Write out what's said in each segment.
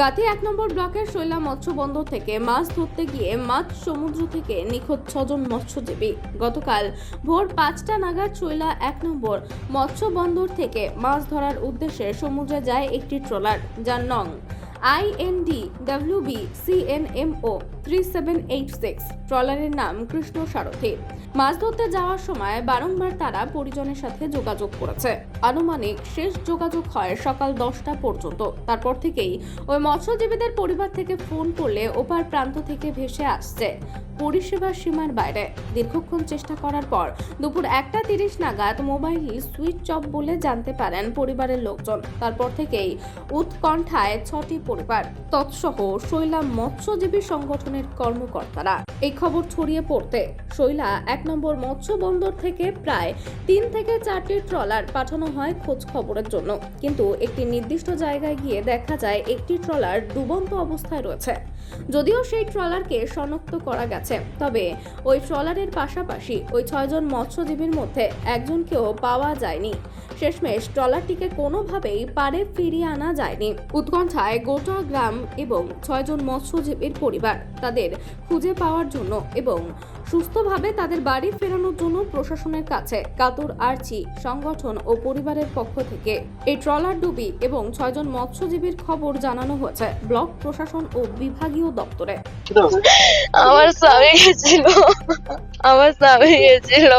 কাথি এক নম্বর ব্লকের শৈলা মৎস্য বন্দর থেকে মাছ ধরতে গিয়ে মাছ সমুদ্র থেকে নিখোঁজ ছজন মৎস্যজীবী। গতকাল ভোর পাঁচটা নাগাদ শৈলা এক নম্বর মৎস্য বন্দর থেকে মাছ ধরার উদ্দেশ্যে সমুদ্রে যায় একটি ট্রলার, যার নং IND WB CNMO. Three seven eight six ট্রলারের নাম কৃষ্ণ সারথী মাছ ধরতে যাওয়ার সময় বারংবার তারা পরিজনের সাথে যোগাযোগ করেছে আনুমানিক শেষ যোগাযোগ হয় সকাল দশটা পর্যন্ত তারপর থেকেই ওই মৎস্যজীবীদের পরিবার থেকে ফোন করলে ওপার প্রান্ত থেকে ভেসে আসছে পরিষেবার সীমার বাইরে দীর্ঘক্ষণ চেষ্টা করার পর দুপুর একটা তিরিশ নাগাদ মোবাইল সুইচ অফ বলে জানতে পারেন পরিবারের লোকজন তারপর থেকেই উৎকণ্ঠায় ছটি পরিবার তৎসহ শৈলা মৎস্যজীবী সংগঠনের কর্মকর্তারা। এই খবর ছড়িয়ে পড়তে শৈলা এক নম্বর মৎস্য বন্দর থেকে প্রায় তিন থেকে চারটি ট্রলার পাঠানো হয় খোঁজ খবরের জন্য। কিন্তু একটি নির্দিষ্ট জায়গায় গিয়ে দেখা যায় একটি ট্রলার ডুবন্ত অবস্থায় রয়েছে। যদিও সেই ট্রলারকে শনাক্ত করা গেছে, তবে ওই ট্রলারের পাশাপাশি ওই ছয়জন মৎস্যজীবীর মধ্যে একজনকেও পাওয়া যায়নি। শেষমেশ ট্রলারটিকে কোনোভাবেই পারে ফিরিয়ে আনা যায়নি। উৎকণ্ঠায় গোটা গ্রাম এবং ছয়জন মৎস্যজীবীর পরিবার তাদের খুঁজে পাওয়ার জন্য এবং সুস্থভাবে তাদের বাড়ি ফেরানোর জন্য প্রশাসনের কাছে কাতর আর্চি, সংগঠন ও পরিবারের পক্ষ থেকে এই ট্রলার ডুবি এবং ছয়জন মৎস্যজীবীর খবর জানানো হয়েছে ব্লক প্রশাসন ও বিভাগীয় দপ্তরে। আমার স্বামী গেছিল। আমার স্বামী গেছিল।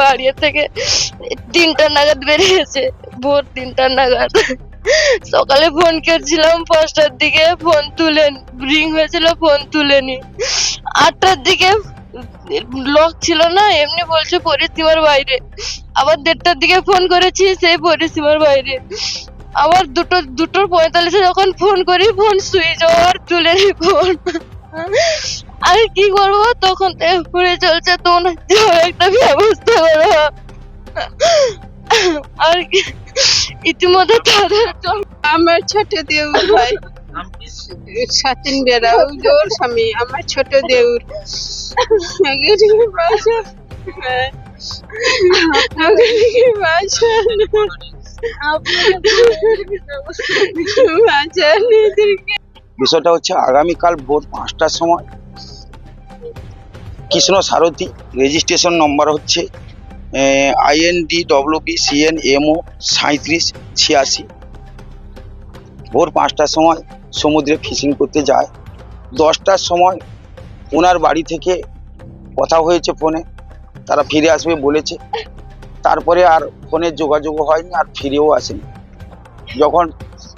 বাড়ি থেকে তিনটা নাগাদ বেরিয়েছে, ভোর তিনটা নাগাদ। সকালে ফোন করছিলাম, পাঁচটার দিকে ফোন তুলেন রিং হয়েছিল ফোন তুলেনি আটটার দিকে লক ছিল না, এমনি বলছে পরিসীমার বাইরে। আবার দেড়টার দিকে ফোন করেছি, সেই পরিসীমার বাইরে। আবার দুটো, দুটোর পঁয়তাল্লিশে যখন ফোন করি ফোন সুইচ আর তুলে ফোন আর কি করব? তখন ঘুরে চলছে তোমরা একটা ব্যবস্থা করো। আর ইতিমধ্যে তাদের আমার ছোট দেউর ভাই। সাতিন বেড়া ওর স্বামী, আমার ছোট দেউর। হ্যাঁ। বিষয়টা হচ্ছে আগামীকাল ভোর পাঁচটার সময় কৃষ্ণ সারথী রেজিস্ট্রেশন নম্বর হচ্ছে আইএনডি ডব্লিউবি সিএন এমও সাঁত্রিশ ছিয়াশি। ভোর পাঁচটার সময় সমুদ্রে ফিশিং করতে যায়। দশটার সময় ওনার বাড়ি থেকে কথা হয়েছে ফোনে। তারা ফিরে আসবে বলেছে। তারপরে আর ফোনের যোগাযোগ হয়নি, আর ফিরেও আসেনি। যখন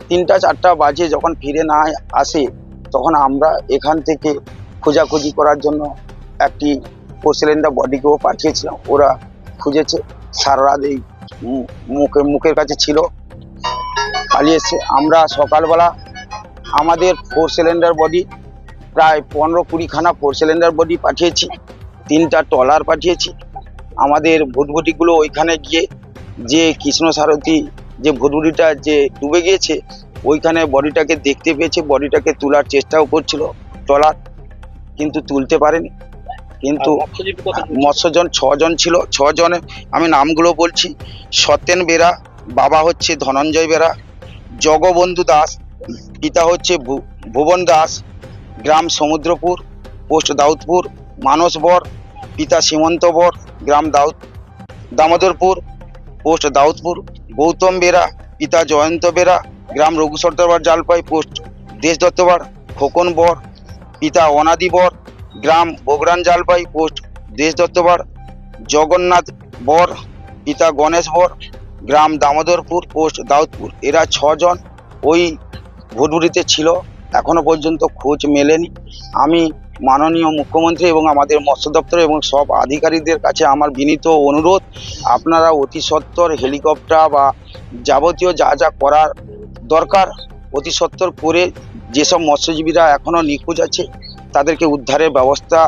তিনটা, চারটা বাজে যখন ফিরে না আসে, তখন আমরা এখান থেকে খোঁজাখুঁজি করার জন্য একটি পোর্সেলেন্ডার বডিকেও পাঠিয়েছিলাম। ওরা খুঁজেছে, সারা রাত এই মুখে, মুখের কাছে ছিল। পালিয়েছে। আমরা সকালবেলা আমাদের ফোর সিলিন্ডার বডি প্রায় পনেরো কুড়িখানা ফোর সিলিন্ডার বডি পাঠিয়েছি। তিনটা ট্রলার পাঠিয়েছি। আমাদের ভুটভুটিগুলো ওইখানে গিয়ে যে কৃষ্ণ সারথী যে ভুটভুটিটা যে ডুবে গিয়েছে, ওইখানে বডিটাকে দেখতে পেয়েছে। বডিটাকে তোলার চেষ্টাও করছিল ট্রলার, কিন্তু তুলতে পারেনি। কিন্তু মৎস্যজন ছজন ছিল ছজনে আমি নামগুলো বলছি। সত্যেন বেরা বাবা হচ্ছে ধনঞ্জয় বেরা জগবন্ধু দাস পিতা হচ্ছে ভু- ভুবন দাস গ্রাম সমুদ্রপুর পোস্ট দাউদপুর মানস বর পিতা সীমন্ত বর গ্রাম দাউদ দামোদরপুর পোস্ট দাউদপুর গৌতম বেরা পিতা জয়ন্ত বেরা গ্রাম রঘুসর্দারবার জালপাই পোস্ট দেশ দত্তবার খোকন বর পিতা অনাদি বর গ্রাম বগরান জালপাই পোস্ট, দেশ দত্তবার, জগন্নাথ বর, পিতা গণেশ বর, গ্রাম দামোদরপুর পোস্ট, দাউদপুর। এরা ছজন, ওই ভুটভুটিতে ছিল, এখনও পর্যন্ত খোঁজ মেলেনি। আমি মাননীয় মুখ্যমন্ত্রী এবং আমাদের মৎস্য দপ্তর এবং সব আধিকারিকদের কাছে আমার বিনীত অনুরোধ, আপনারা অতি হেলিকপ্টার বা যাবতীয় যা যা করার দরকার, অতি করে যেসব মৎস্যজীবীরা এখনও নিখোঁজ আছে তাদেরকে উদ্ধারের ব্যবস্থা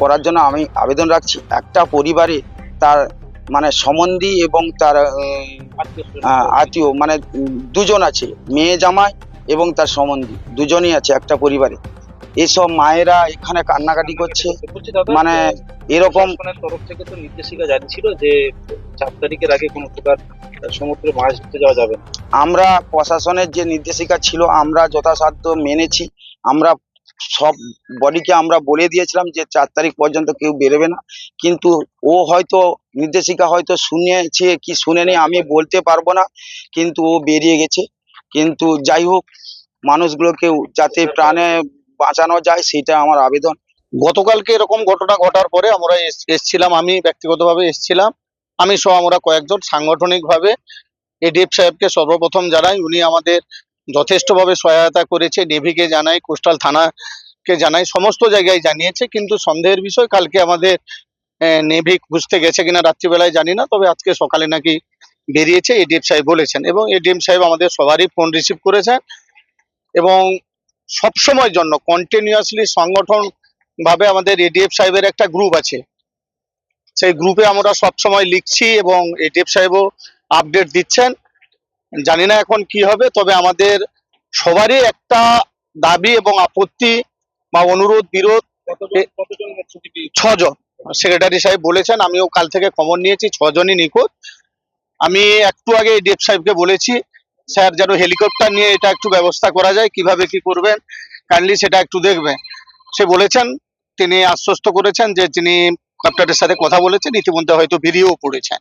করার জন্য আমি আবেদন রাখছি। একটা পরিবারে তার মানে সম্বন্ধী এবং তার আত্মীয় মানে দুজন আছে মেয়ে জামাই এবং তার সম্বন্ধী দুজনই আছে একটা পরিবারে। এসব মায়েরা এখানে কান্নাকাটি করছে। মানে এরকম তরফ থেকে তো নির্দেশিকা জারি ছিল যে চার তারিখের আগে কোনো প্রকার সমুদ্রে মাছ ধরতে যাওয়া যাবে আমরা প্রশাসনের যে নির্দেশিকা ছিল আমরা যথাসাধ্য মেনেছি। আমরা সব বডিকে আমরা বলে দিয়েছিলাম যে চার তারিখ পর্যন্ত কেউ বেরোবে না। কিন্তু ও হয়তো নির্দেশিকা হয়তো শুনেছে কি শুনেনি, আমি বলতে পারব না। কিন্তু ও বেরিয়ে গেছে। কিন্তু যাই হোক, মানুষগুলোকে যাতে প্রাণে বাঁচানো যায়, সেটা আমার আবেদন। গতকালকে এরকম ঘটনা ঘটার পরে আমরা এস- এসছিলাম, আমি ব্যক্তিগতভাবে এসছিলাম। আমি সহ আমরা কয়েকজন সাংগঠনিকভাবে এডিএফ সাহেবকে সর্বপ্রথম জানাই, উনি আমাদের যথেষ্টভাবে সহায়তা করেছে, নেভিকে জানাই কোস্টাল থানাকে জানাই সমস্ত জায়গায় জানিয়েছে, কিন্তু সন্দেহের বিষয় কালকে আমাদের নেভি খুঁজতে গেছে কিনা রাত্রিবেলায় জানি না, তবে আজকে সকালে নাকি বেরিয়েছে এডিএফ সাহেব বলেছেন। এবং এডিএম সাহেব আমাদের সবারই ফোন রিসিভ করেছেন এবং সবসময়ের জন্য কন্টিনিউয়াসলি সংগঠন ভাবে আমাদের এডিএফ সাহেবের একটা গ্রুপ আছে। সেই গ্রুপে আমরা সব সময় লিখছি এবং এডিএফ সাহেবও আপডেট দিচ্ছেন। জানি না এখন কি হবে তবে আমাদের সবারই একটা দাবি এবং আপত্তি বা অনুরোধ বিরোধ ছজন। সেক্রেটারি সাহেব বলেছেন আমিও কাল থেকে খবর নিয়েছি ছজনই নিখোঁজ। আমি একটু আগে এডিএফ সাহেবকে বলেছি স্যার যেন হেলিকপ্টার নিয়ে এটা একটু ব্যবস্থা করা যায় কীভাবে কি করবেন? কাইন্ডলি সেটা একটু দেখবেন। সে বলেছেন তিনি আশ্বস্ত করেছেন যে তিনি কপ্টারের সাথে কথা বলেছেন ইতিমধ্যে হয়তো বেরিয়েও পড়েছেন